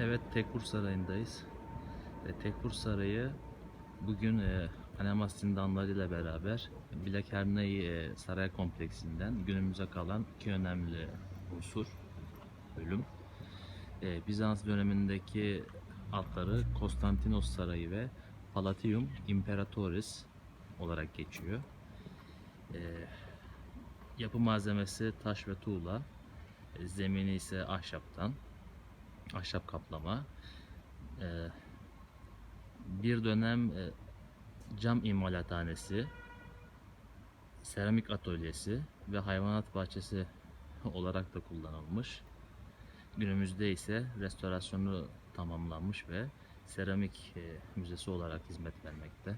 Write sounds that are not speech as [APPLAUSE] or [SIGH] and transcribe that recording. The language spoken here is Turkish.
Evet Tekfur Sarayı'ndayız. E, Tekfur Sarayı bugün e, Panemas zindanları ile beraber Bilekerney e, Saray Kompleksinden günümüze kalan iki önemli unsur, bölüm. E, Bizans dönemindeki adları Konstantinos Sarayı ve Palatium Imperatoris olarak geçiyor. E, yapı malzemesi taş ve tuğla, e, zemini ise ahşaptan ahşap kaplama. Ee, bir dönem e, cam imalathanesi, seramik atölyesi ve hayvanat bahçesi [LAUGHS] olarak da kullanılmış. Günümüzde ise restorasyonu tamamlanmış ve seramik e, müzesi olarak hizmet vermekte.